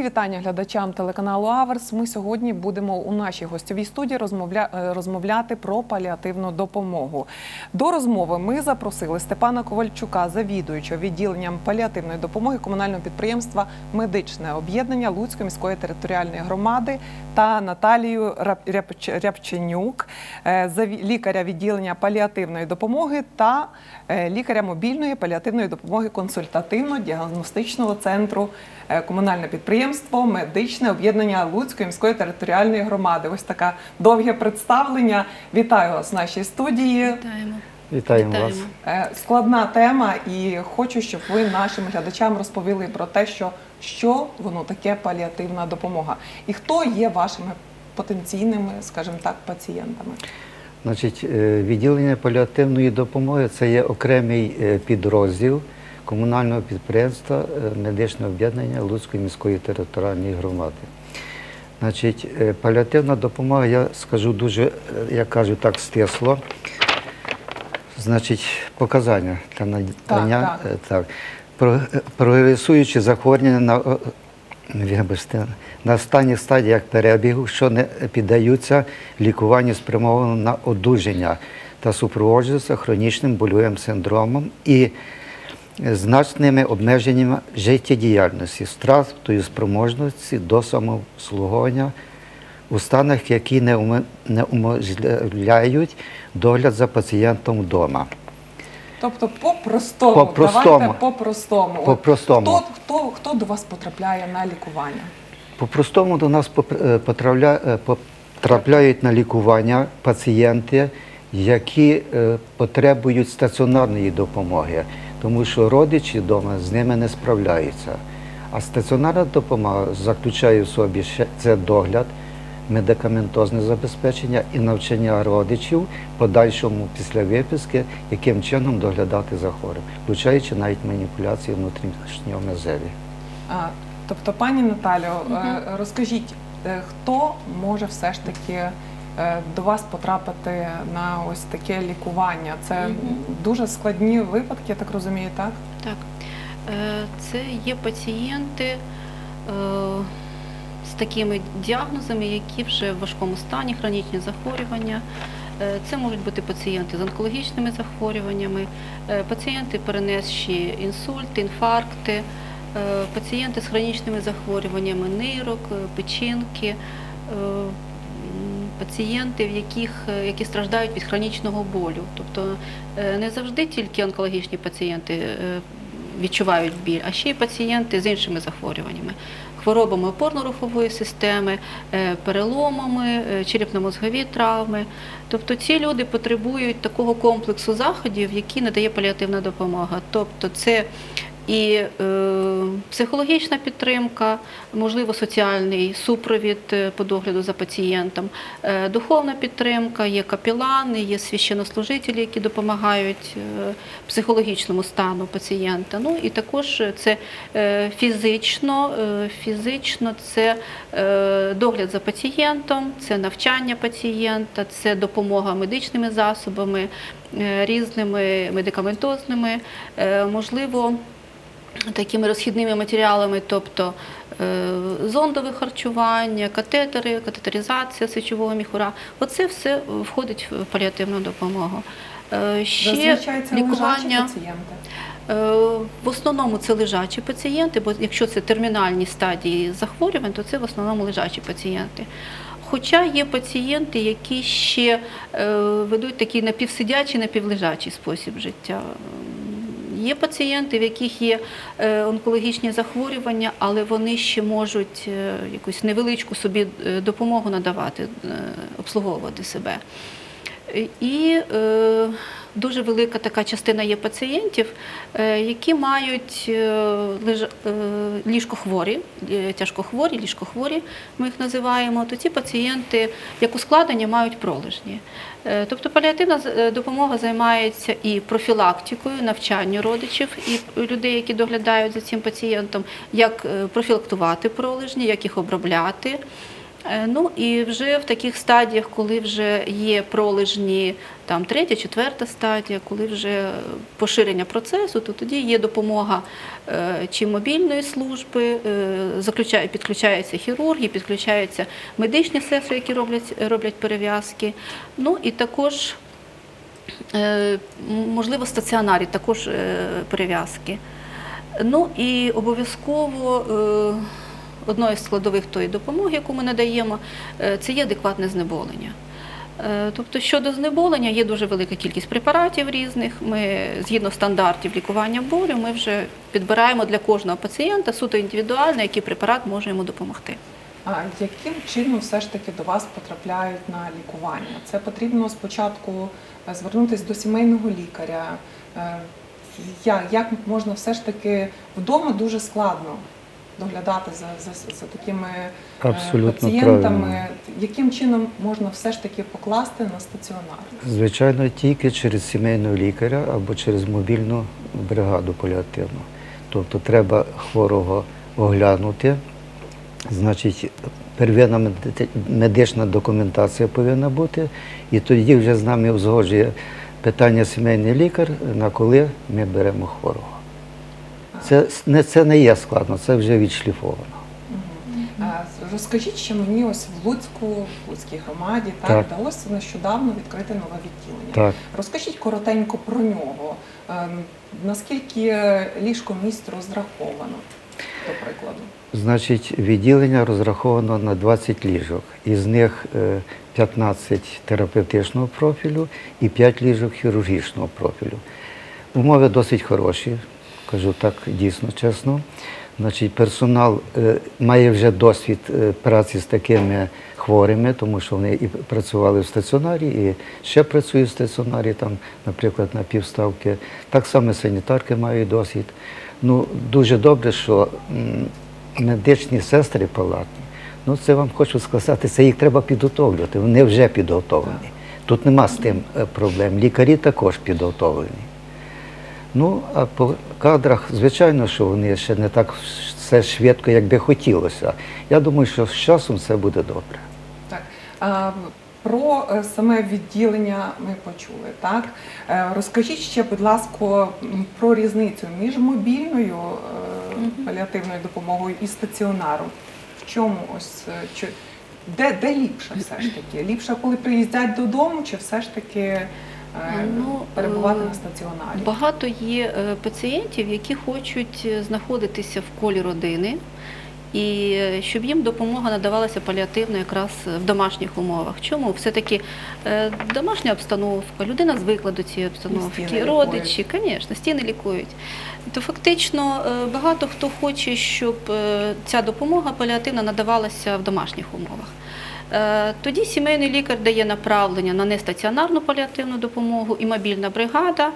Мої вітання глядачам телеканалу Аверс. Ми сьогодні будемо у нашій гостьовій студії е, розмовляти про паліативну допомогу. До розмови ми запросили Степана Ковальчука, завідуючого відділенням паліативної допомоги комунального підприємства Медичне об'єднання Луцької міської територіальної громади та Наталію Рябченюк, е, лікаря відділення паліативної допомоги та е, лікаря мобільної паліативної допомоги консультативно-діагностичного центру комунальне підприємство Медичне об'єднання Луцької міської територіальної громади. Ось таке довге представлення. Вітаю вас в нашій студії. Вітаємо. Вітаємо вас. Е, Складна тема, і хочу, щоб ви нашим глядачам розповіли про те, що, що воно таке паліативна допомога, і хто є вашими потенційними, скажімо так, пацієнтами. Значить, е, відділення паліативної допомоги це є окремий е, підрозділ комунального підприємства е, медичне об'єднання Луцької міської територіальної громади. Значить, е, паліативна допомога, я скажу дуже, е, я кажу так стисло. Значить, показання для надання так. так. Прогресуючі захворювання на, вибачте, на останніх стадіях перебігу, що не піддаються лікуванню спрямованому на одужання та супроводжуються хронічним больовим синдромом і значними обмеженнями життєдіяльності, стратою спроможності до самообслуговування у станах, які не уможливляють догляд за пацієнтом вдома. Тобто, по-простому, По-простому. давайте по-простому. По-простому. Хто, хто, хто до вас потрапляє на лікування? По-простому до нас е, потрапля- е, потрапляють на лікування пацієнти, які е, потребують стаціонарної допомоги, тому що родичі вдома з ними не справляються. А стаціонарна допомога заключає в собі ще це догляд, медикаментозне забезпечення і навчання родичів подальшому після виписки, яким чином доглядати за хворим, включаючи навіть маніпуляції внутрішнього мезеві. А, тобто, пані Наталю, е, розкажіть, е, хто може все ж таки до вас потрапити на ось таке лікування? Це Мгм. дуже складні випадки, я так розумію, так? Так. Е, Це є пацієнти е, з такими діагнозами, які вже в важкому стані, хронічні захворювання. Е, Це можуть бути пацієнти з онкологічними захворюваннями, е, пацієнти, перенесші інсульти, інфаркти, е, пацієнти з хронічними захворюваннями нирок, е, печінки, е, м, пацієнти, в яких, е, які страждають від хронічного болю. Тобто е, не завжди тільки онкологічні пацієнти е, відчувають біль, а ще й пацієнти з іншими захворюваннями, хворобами опорно-рухової системи, переломами, черепно-мозгові травми. Тобто ці люди потребують такого комплексу заходів, які надає паліативна допомога. Тобто це і е, психологічна підтримка, можливо, соціальний супровід е, по догляду за пацієнтом, е, духовна підтримка, є капілани, є священнослужителі, які допомагають е, психологічному стану пацієнта. Ну і також це е, фізично, е, фізично це е, догляд за пацієнтом, це навчання пацієнта, це допомога медичними засобами, е, різними медикаментозними, е, можливо такими розхідними матеріалами, тобто е, зондове харчування, катетери, катетеризація сечового міхура. Оце все входить в паліативну допомогу. Е, Ще лікування. Е, В основному це лежачі пацієнти, бо якщо це термінальні стадії захворювань, то це в основному лежачі пацієнти. Хоча є пацієнти, які ще ведуть такий напівсидячий, напівлежачий спосіб життя. Є пацієнти, в яких є е, онкологічні захворювання, але вони ще можуть е, якусь невеличку собі е, допомогу надавати, обслуговувати себе. І е, дуже велика така частина є пацієнтів, е, які мають е, ліжкохворі, тяжкохворі, ліжкохворі, ми їх називаємо, то ці пацієнти як ускладнення мають пролежні. Е, Тобто паліативна е, допомога займається і профілактикою, навчанню родичів і людей, які доглядають за цим пацієнтом, як е, профілактувати пролежні, як їх обробляти. Е, Ну і вже в таких стадіях, коли вже є пролежні там третя, четверта стадія, коли вже поширення процесу, то тоді є допомога е, чи мобільної служби, е, підключаються хірурги, підключаються медичні сестри, які роблять, роблять перев'язки. Ну і також можливо, стаціонарі також перев'язки. Ну і обов'язково одною з складових тої допомоги, яку ми надаємо, е, це є адекватне знеболення. Е, Тобто щодо знеболення є дуже велика кількість препаратів різних. Ми згідно стандартів лікування болю, ми вже підбираємо для кожного пацієнта суто індивідуально, який препарат може йому допомогти. А яким чином все ж таки до вас потрапляють на лікування? Це потрібно спочатку е, звернутися до сімейного лікаря. Як можна все ж таки вдома дуже складно доглядати за, за, за такими е, Абсолютно пацієнтами? правильно. Яким чином можна все ж таки покласти на стаціонар? Звичайно, тільки через сімейного лікаря або через мобільну бригаду паліативну. Тобто треба хворого оглянути, значить, первинна медична документація повинна бути, і тоді вже з нами узгоджує питання сімейний лікар, на коли ми беремо хворого. Це не, це не є складно, це вже відшліфовано. Е, Розкажіть ще мені ось в Луцьку, в Луцькій громаді, так, Так. вдалося нещодавно відкрити нове відділення. Так. Розкажіть коротенько про нього. Ем, Наскільки ліжко місць розраховано, до прикладу? Значить, відділення розраховано на 20 ліжок. Із них е, 15 терапевтичного профілю і 5 ліжок хірургічного профілю. Умови досить хороші, кажу так дійсно чесно. Значить, персонал е, має вже досвід е, праці з такими хворими, тому що вони і працювали в стаціонарі, і ще працюють в стаціонарі, там, наприклад, на півставки. Так само санітарки мають досвід. Ну, дуже добре, що медичні сестри палатні, ну це вам хочу сказати, це їх треба підготовлювати. Вони вже підготовлені. Тут нема з тим е, проблем. Лікарі також підготовлені. Ну, а по кадрах, звичайно, що вони ще не так все швидко, як би хотілося. Я думаю, що з часом все буде добре. Так. А, про е, саме відділення ми почули. Так? Е, Розкажіть ще, будь ласка, про різницю між мобільною е, паліативною допомогою і стаціонаром. В чому ось чи, де, де ліпше все ж таки? Ліпше, коли приїздять додому, чи все ж таки Ну, перебувати е, на стаціонарі? Багато є е, пацієнтів, які хочуть е, знаходитися в колі родини, і е, щоб їм допомога надавалася паліативно якраз в домашніх умовах. Чому? Все-таки е, домашня обстановка, людина звикла до цієї обстановки, стіни родичі, звісно, стіни лікують. То фактично е, багато хто хоче, щоб ця допомога паліативна надавалася в домашніх умовах. Тоді сімейний лікар дає направлення на нестаціонарну паліативну допомогу і мобільна бригада.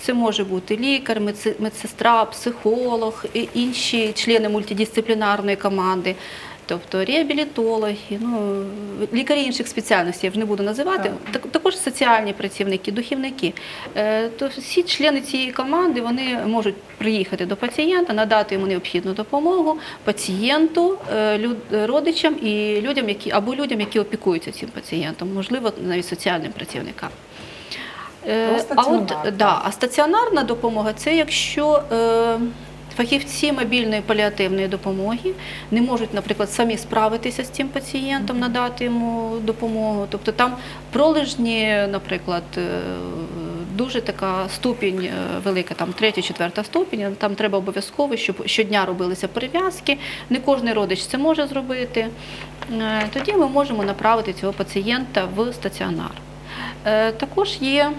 Це може бути лікар, медсестра, психолог, інші члени мультидисциплінарної команди, тобто реабілітологи, ну, лікарі інших спеціальностей, я вже не буду називати, так- також соціальні працівники, духівники. Е, То всі члени цієї команди вони можуть приїхати до пацієнта, надати йому необхідну допомогу пацієнту, е, родичам і людям, які або людям, які опікуються цим пацієнтом, можливо, навіть соціальним працівникам. Е, А от да, а стаціонарна допомога це якщо е, фахівці мобільної паліативної допомоги не можуть, наприклад, самі справитися з цим пацієнтом, надати йому допомогу. Тобто там пролежні, наприклад, е, дуже така ступінь е, велика, там третя, четверта ступінь. Там треба обов'язково, щоб щодня робилися перев'язки. Не кожен родич це може зробити. Е, Тоді ми можемо направити цього пацієнта в стаціонар. Е, Також є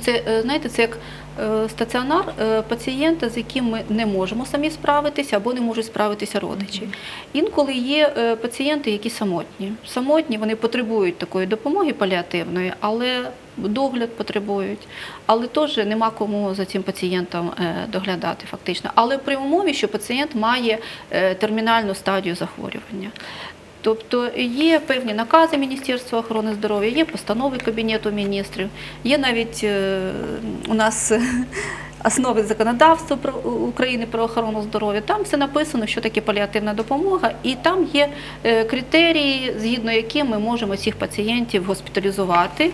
це, е, знаєте, це як е, стаціонар пацієнта, з яким ми не можемо самі справитися або не можуть справитися родичі. Інколи є пацієнти, які самотні. Самотні вони потребують такої допомоги паліативної, але догляд потребують. Але теж нема кому за цим пацієнтом доглядати фактично. Але при умові, що пацієнт має термінальну стадію захворювання. Тобто є певні накази Міністерства охорони здоров'я, є постанови Кабінету міністрів, є навіть е, у нас основи законодавства України про охорону здоров'я. Там все написано, що таке паліативна допомога, і там є е, критерії, згідно яким ми можемо цих пацієнтів госпіталізувати е,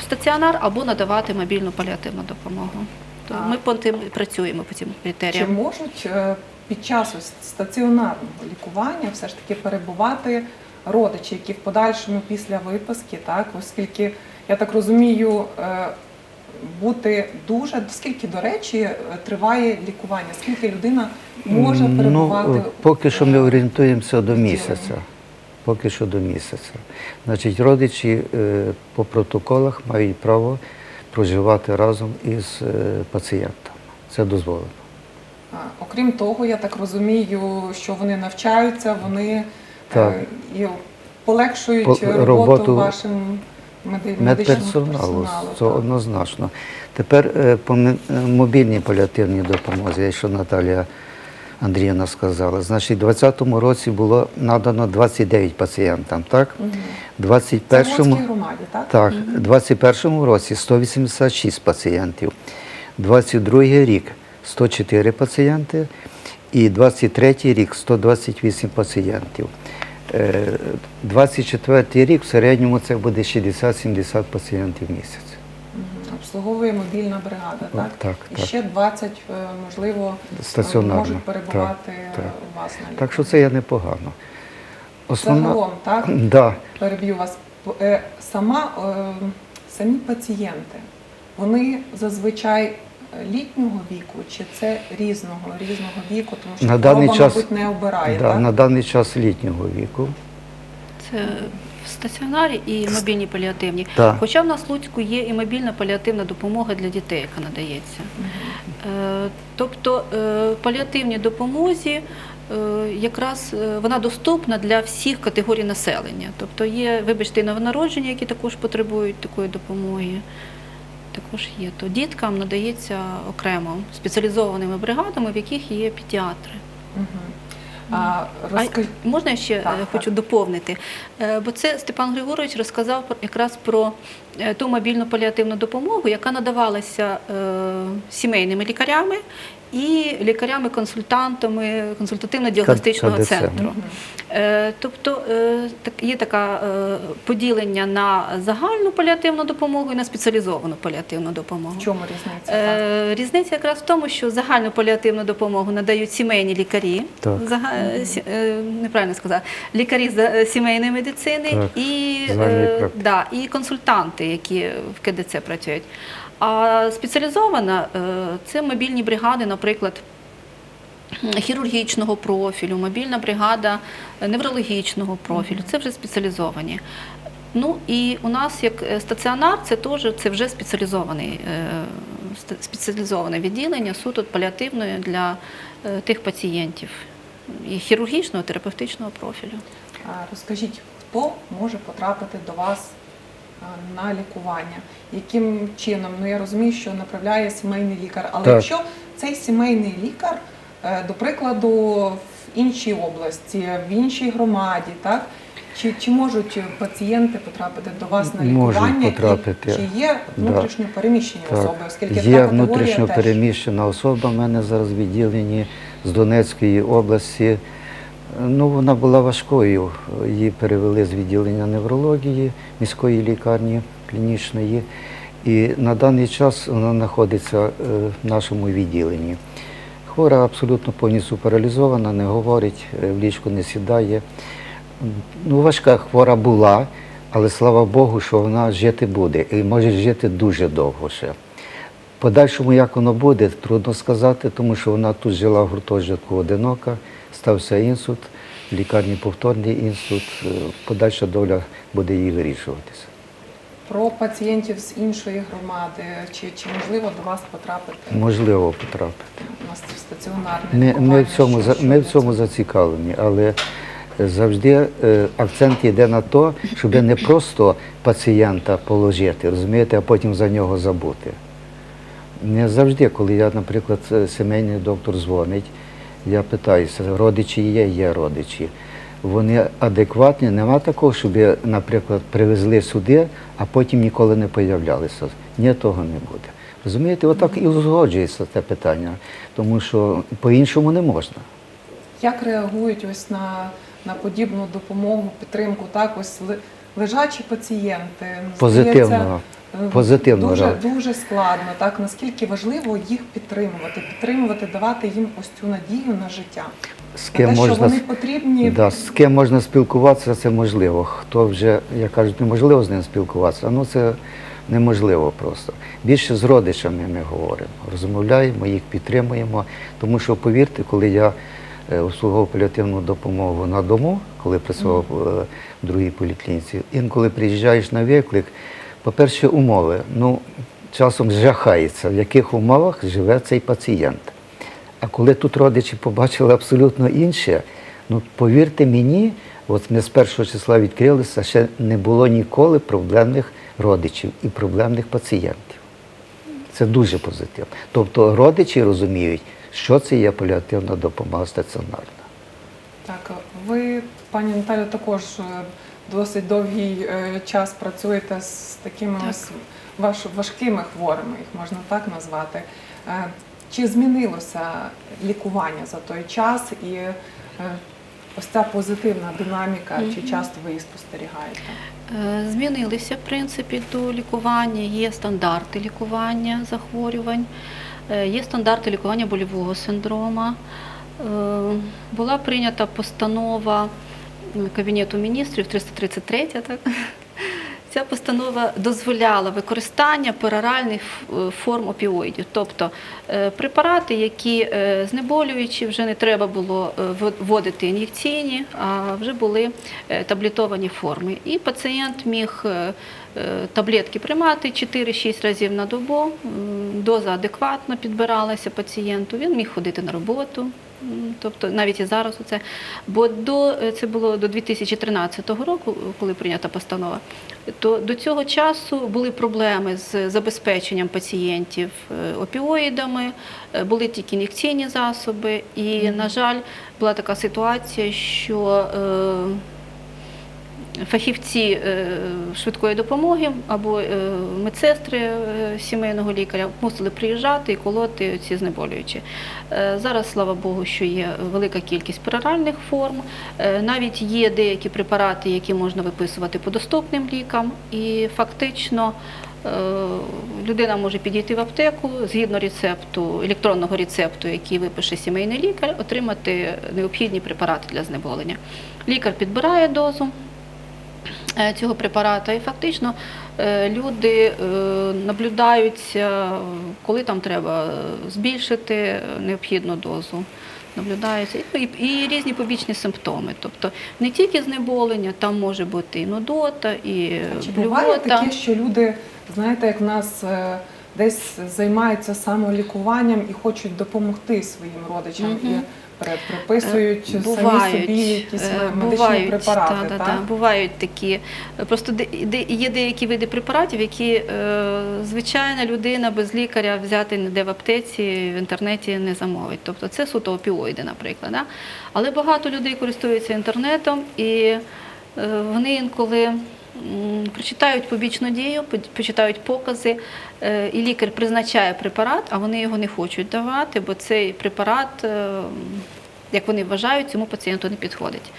в стаціонар або надавати мобільну паліативну допомогу. То ми по тим працюємо по цим Чи критеріям. можуть е, під час стаціонарного лікування все ж таки перебувати родичі, які в подальшому після виписки, так, оскільки я так розумію, е, бути дуже скільки, до речі, е, триває лікування, скільки людина може перебувати? Ну, поки що ми орієнтуємося до місяця. Поки що до місяця. Значить, родичі по протоколах мають право проживати разом із пацієнтом. Це дозволено. Окрім того, я так розумію, що вони навчаються, вони Так. е, і полегшують По- роботу, роботу вашим меди- медичному Медперсоналу, персоналу. це так. однозначно. Тепер е, по е, мобільній паліативній допомозі, що Наталія Андріївна сказала. Значить, у 2020 році було надано 29 пацієнтам, так? Мгм. У Це в 21 Луцькій громаді, так? Так, у 21 році 186 пацієнтів, 22 рік 104 пацієнти і 23 рік 128 пацієнтів. Е, 24 рік в середньому це буде 60-70 пацієнтів в місяць. Обслуговує мобільна бригада, так? так, І ще 20, е, можливо, Стаціонарно. можуть перебувати Так, так. у вас на Так що це є непогано. Загалом, так? Да. Переб'ю вас. Е, Сама, е, самі пацієнти, вони зазвичай е, літнього віку, чи це різного, різного віку, тому що На хвороба, даний час- мабуть, не обирає, Да, так? на даний час літнього віку. Це в стаціонарі і мобільні паліативні. Так. Хоча в нас в Луцьку є і мобільна паліативна допомога для дітей, яка надається. Е, Тобто е, паліативній допомозі е, якраз е, вона доступна для всіх категорій населення. Тобто є, вибачте, і новонароджені, які також потребують такої допомоги. Також є. То діткам надається окремо спеціалізованими бригадами, в яких є педіатри. А, розкаж... А можна я ще Так, хочу так. доповнити? Е, Бо це Степан Григорович розказав якраз про е, ту мобільну паліативну допомогу, яка надавалася е, сімейними лікарями і лікарями-консультантами консультативно-діагностичного КДЦ. центру. Е, Тобто е, так- є таке поділення на загальну паліативну допомогу і на спеціалізовану паліативну допомогу. В чому різниця? Е, Різниця якраз в тому, що загальну паліативну допомогу надають сімейні лікарі, Так. Зага- неправильно сказала, лікарі з сімейної медицини Так, і, да, і консультанти, які в КДЦ працюють. А спеціалізована е, це мобільні бригади, наприклад. Хірургічного профілю, мобільна бригада неврологічного профілю це вже спеціалізовані. Ну і у нас як е, стаціонар, це теж це вже спеціалізований е, спеціалізоване відділення суто паліативної для тих пацієнтів і хірургічного терапевтичного профілю. Розкажіть, хто може потрапити до вас на лікування? Яким чином? Ну я розумію, що направляє сімейний лікар, але Так. якщо цей сімейний лікар, е, до прикладу, в іншій області, в іншій громаді, так? Чи, чи можуть пацієнти потрапити до вас на Можуть лікування? І чи є Да. внутрішньо переміщені Так. особи, оскільки Є внутрішньо переміщена особа в мене зараз відділені з Донецької області. Ну, вона була важкою. Її перевели з відділення неврології міської лікарні клінічної. І на даний час вона знаходиться е, в нашому відділенні. Хвора абсолютно повністю паралізована, не говорить, е, в ліжку не сідає. Ну, важка хвора була, але слава Богу, що вона жити буде і може жити дуже довго ще. Подальшому, як воно буде, трудно сказати, тому що вона тут жила в гуртожитку одинока, стався інсульт, в лікарні повторний інсульт. Е, Подальша доля буде їй вирішуватися. Про пацієнтів з іншої громади, чи, чи можливо до вас потрапити Можливо, потрапити. на стаціонарне Ми, ми, в цьому, Що- ми в цьому зацікавлені, але завжди е, акцент йде на те, щоб не просто пацієнта положити, розумієте, а потім за нього забути. Не завжди, коли я, наприклад, е, сімейний доктор дзвонить, я питаюся, родичі є, є родичі. Вони адекватні, нема такого, щоб, наприклад, привезли сюди, а потім ніколи не появлялися. Ні, того не буде. Розумієте, отак і узгоджується це питання, тому що по-іншому не можна. Як реагують ось на, на подібну допомогу, підтримку? Так, ось лежачі пацієнти. Позитивно. Здається, Позитивно Дуже, реагують. дуже складно. Так наскільки важливо їх підтримувати, підтримувати, давати їм ось цю надію на життя. З ким те, що вони потрібні. Да, з ким можна спілкуватися, це можливо. Хто вже, як кажуть, неможливо з ним спілкуватися, ну це неможливо просто. Більше з родичами ми говоримо, розмовляємо, їх підтримуємо. Тому що, повірте, коли я е, обслуговував паліативну допомогу на дому, коли працював е, в другій поліклініці, інколи приїжджаєш на виклик, по-перше, умови. Ну, часом жахається, в яких умовах живе цей пацієнт. А коли тут родичі побачили абсолютно інше, ну повірте мені, от ми з першого числа відкрилися, ще не було ніколи проблемних родичів і проблемних пацієнтів. Це дуже позитивно. Тобто родичі розуміють, що це є паліативна допомога стаціонарна. Так, ви, пані Наталю, також е, досить довгий е, час працюєте з такими Так. ось ваш, важкими хворими, їх можна так назвати. Е, Чи змінилося лікування за той час і е, ось ця позитивна динаміка, чи часто ви її спостерігаєте? Змінилися в принципі до лікування. Є стандарти лікування захворювань, є стандарти лікування больового синдрома. Була прийнята постанова Кабінету міністрів 333, так? Ця постанова дозволяла використання пероральних форм опіоїдів, тобто е, препарати, які е, знеболюючі, вже не треба було е, вводити ін'єкційні, а вже були е, таблетовані форми. І пацієнт міг е, е, таблетки приймати 4-6 разів на добу, доза адекватно підбиралася пацієнту, він міг ходити на роботу. Тобто навіть і зараз оце. Бо до е, це було до 2013 року, коли прийнята постанова, то до цього часу були проблеми з забезпеченням пацієнтів е, опіоїдами, е, були тільки ін'єкційні засоби, і, на жаль, була така ситуація, що е, фахівці е, швидкої допомоги або е, медсестри е, сімейного лікаря мусили приїжджати і колоти ці знеболюючі. Зараз, слава Богу, що є велика кількість пероральних форм. Навіть є деякі препарати, які можна виписувати по доступним лікам, і фактично. Людина може підійти в аптеку згідно рецепту, електронного рецепту, який випише сімейний лікар, отримати необхідні препарати для знеболення. Лікар підбирає дозу, цього препарата. І фактично е, люди е, наблюдаються, коли там треба е, збільшити е, необхідну дозу. Наблюдаються і, і, і різні побічні симптоми. Тобто не тільки знеболення, там може бути і нудота, і А чи буває таке, що люди, знаєте, як в нас е, десь займаються самолікуванням і хочуть допомогти своїм родичам і Мгм. пере- приписують самі собі якісь е, е, медичні бувають, препарати, та, та, так? та, бувають такі. Просто де, де- є деякі види препаратів, які е, звичайна людина без лікаря взяти ніде в аптеці, в інтернеті не замовить. Тобто це суто опіоїди, наприклад. Да? Але багато людей користуються інтернетом і е, вони інколи. Прочитають побічну дію, почитають покази, е, і лікар призначає препарат, а вони його не хочуть давати, бо цей препарат е, як вони вважають, цьому пацієнту не підходить.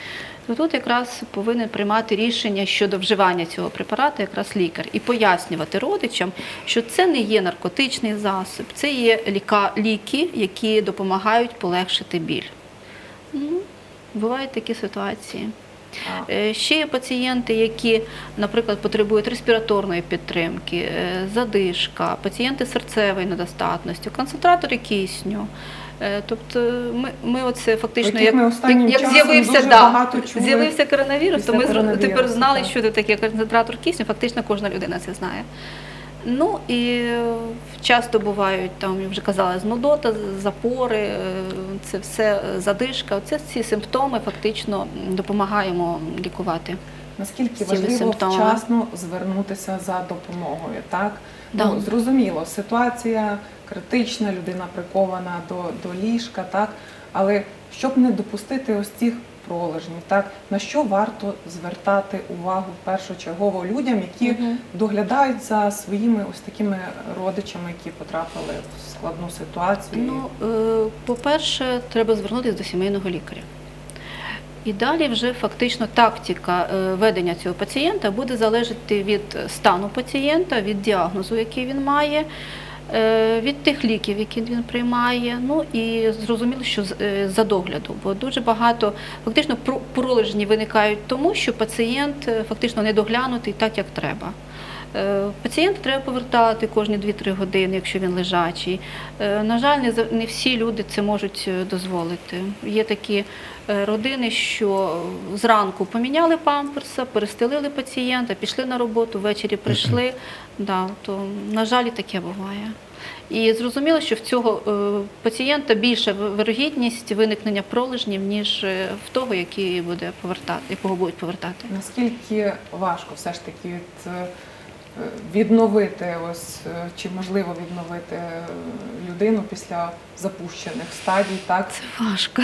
То тут якраз повинен приймати рішення щодо вживання цього препарату якраз лікар і пояснювати родичам, що це не є наркотичний засіб, це є ліки, які допомагають полегшити біль. Ну, бувають такі ситуації. Е, Ще є пацієнти, які, наприклад, потребують респіраторної підтримки, е, задишка, пацієнти серцевої недостатності, концентратори кисню. Е, Тобто ми, ми оце фактично, ми останнім як з'явився, да, з'явився коронавірус, то ми тепер знали, так. що це таке концентратор кисню, фактично кожна людина це знає. Ну і е, часто бувають, там я вже казала, знудота, запори, е, це все е, задишка. Це ці симптоми фактично допомагаємо лікувати. Наскільки важливо симптомами. вчасно звернутися за допомогою, так? Да. Ну, зрозуміло, ситуація критична, людина прикована до, до ліжка, так? Але щоб не допустити ось цих пролежнів, так на що варто звертати увагу першочергово людям, які Мгм. доглядають за своїми ось такими родичами, які потрапили в складну ситуацію. Ну, е, по-перше, треба звернутися до сімейного лікаря. І далі вже фактично тактика е, ведення цього пацієнта буде залежати від стану пацієнта, від діагнозу, який він має, від тих ліків, які він приймає. Ну і зрозуміло, що е, за догляду, бо дуже багато фактично про- пролежні виникають тому, що пацієнт е, фактично не доглянутий так, як треба. Е, Пацієнта треба повертати кожні 2-3 години, якщо він лежачий. Е, На жаль, не всі люди це можуть е, дозволити. Є такі родини, що зранку поміняли памперса, перестелили пацієнта, пішли на роботу, ввечері прийшли. Да, то, на жаль, і таке буває. І зрозуміло, що в цього пацієнта більша ви- вирогідність виникнення пролежнів, ніж в того, який буде повертати, якого будуть повертати. Наскільки важко все ж таки е, відновити ось е, чи можливо відновити е, людину після запущених стадій, так Це важко.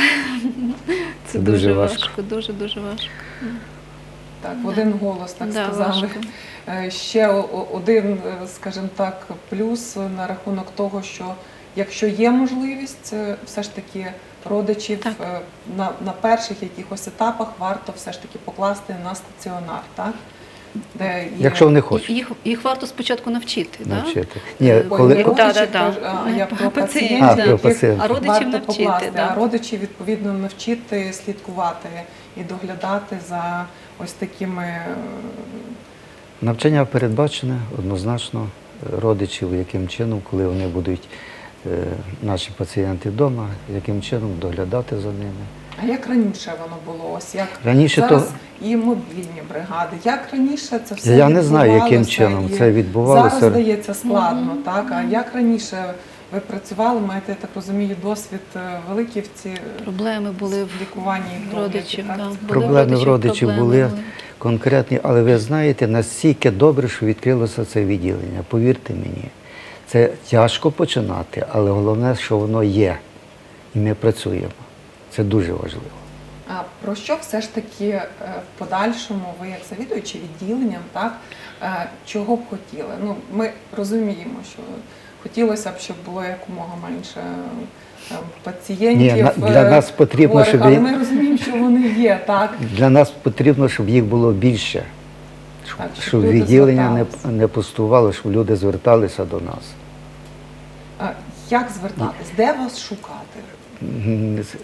Це Це дуже дуже важко. важко, дуже дуже важко. так в Да. один голос так Да, сказали. важко. Е, Ще один, скажімо так, плюс на рахунок того, що якщо є можливість, все ж таки родичів Так. на, на перших якихось етапах варто все ж таки покласти на стаціонар, так? Де є... Якщо вони хочуть Їх, їх варто спочатку навчити. Да? Ні, Ой, коли не Да, да, да. а, я про пацієнтів. А, про яких пацієнтів. А родичів варто навчити, покласти, да. а родичів відповідно навчити слідкувати і доглядати за ось такими е, навчання передбачене однозначно е, родичів, яким чином, коли вони будуть е, наші пацієнти вдома, яким чином доглядати за ними. А як раніше воно було? Ось як Раніше зараз то і мобільні бригади. Як раніше це все я не знаю, яким чином це відбувалося. Зараз здається складно, Мгм. так? А як раніше ви працювали, маєте, я так розумію, досвід е, великий в ці Проблеми були в в лікуванні родичів. так? Да. Були Проблеми в родичів були. були. конкретні, але ви знаєте, настільки добре, що відкрилося це відділення. Повірте мені, це тяжко починати, але головне, що воно є. І ми працюємо. Це дуже важливо. А про що все ж таки е, в подальшому ви, як завідуючи відділенням, так е, чого б хотіли? Ну, ми розуміємо, що хотілося б, щоб було якомога менше пацієнтів. Ні, для е, нас потрібно, хворих, щоб але ми розуміємо, що вони є, так. Для нас потрібно, щоб їх було більше, щоб, Так, щоб відділення не, не пустувало, щоб люди зверталися до нас. А Як звертатись? Де вас шукати?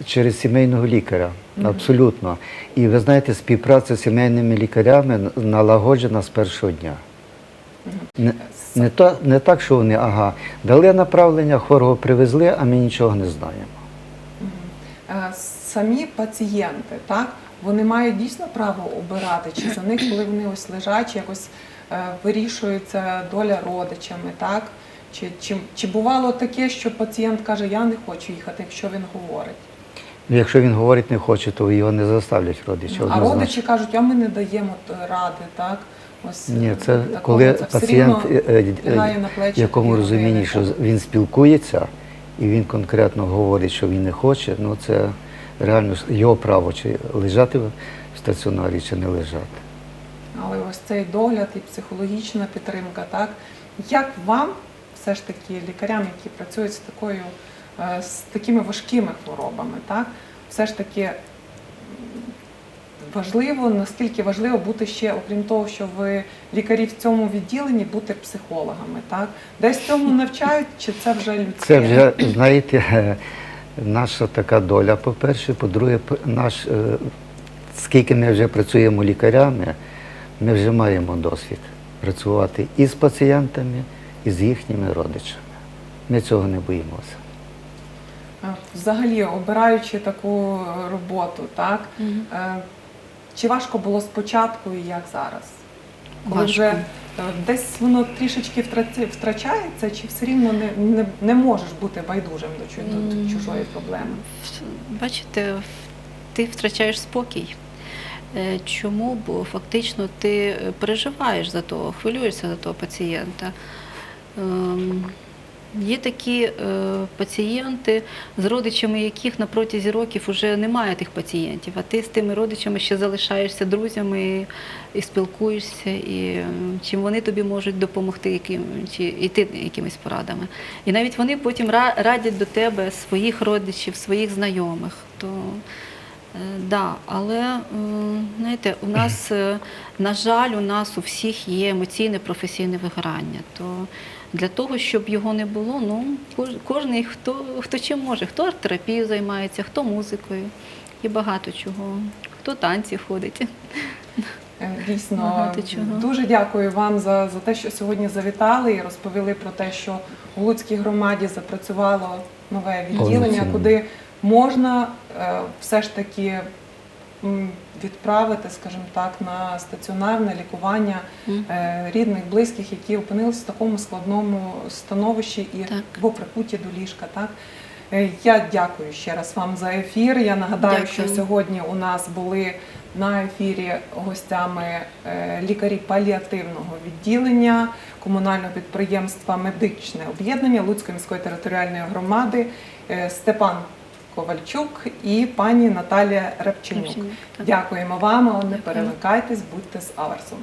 Через сімейного лікаря, абсолютно. І ви знаєте, співпраця з сімейними лікарями налагоджена з першого дня. Не, не, то, не так, що вони ага, дали направлення, хворого привезли, а ми нічого не знаємо. Е, Самі пацієнти, так, вони мають дійсно право обирати, чи за них, коли вони ось лежачі, якось е, вирішується доля родичами, так? Чи, чи, чи бувало таке, що пацієнт каже, я не хочу їхати, якщо він говорить? Ну, Якщо він говорить не хоче, то його не заставлять родичі. а однозначно. родичі кажуть, а ми не даємо ради, так? Ось, Ні, е, це такого, коли це пацієнт е, е, лягає на плечі в якому розумінні, що він спілкується і він конкретно говорить, що він не хоче, ну це реально його право, чи лежати в стаціонарі, чи не лежати. Але ось цей догляд і психологічна підтримка, так як вам, все ж таки, лікарям, які працюють з такою е, з такими важкими хворобами, так? Все ж таки важливо, наскільки важливо бути ще, окрім того, що ви лікарі в цьому відділенні, бути психологами, так? Десь цьому навчають, чи це вже людське? Це вже, знаєте, наша така доля, по-перше, по-друге, наш, е, скільки ми вже працюємо лікарями, ми вже маємо досвід працювати і з пацієнтами, і з їхніми родичами. Ми цього не боїмося. Взагалі, обираючи таку роботу, так. Е, Чи важко було спочатку і як зараз? Коли Важко. вже е, десь воно трішечки втрачається, чи все рівно не, не, не можеш бути байдужим до, чу- до чужої проблеми? Бачите, ти втрачаєш спокій. Е, Чому? Бо фактично ти переживаєш за того, хвилюєшся за того пацієнта. Ем, Є такі е, пацієнти, з родичами яких на протязі років вже немає тих пацієнтів, а ти з тими родичами ще залишаєшся друзями і, спілкуєшся, і е, чим вони тобі можуть допомогти, яким, чи йти якимись порадами. І навіть вони потім радять до тебе своїх родичів, своїх знайомих. То, е, да, але знаєте, у нас, е, на жаль, у нас у всіх є емоційне професійне вигорання. То для того, щоб його не було, ну кож- кожен хто, хто чим може, хто арт-терапією займається, хто музикою, і багато чого, хто танці ходить. Е, Дійсно, дуже дякую вам за, за те, що сьогодні завітали і розповіли про те, що у Луцькій громаді запрацювало нове відділення, куди можна е, все ж таки відправити, скажімо так, на стаціонарне лікування е, рідних, близьких, які опинилися в такому складному становищі і Так. або прикуті до ліжка. Так? Е, Я дякую ще раз вам за ефір. Я нагадаю, Дякую. що сьогодні у нас були на ефірі гостями е, лікарі паліативного відділення комунального підприємства Медичне об'єднання Луцької міської територіальної громади Степан Ковальчук і пані Наталія Репченюк. Дякуємо вам, не перемикайтесь, будьте з Аверсом.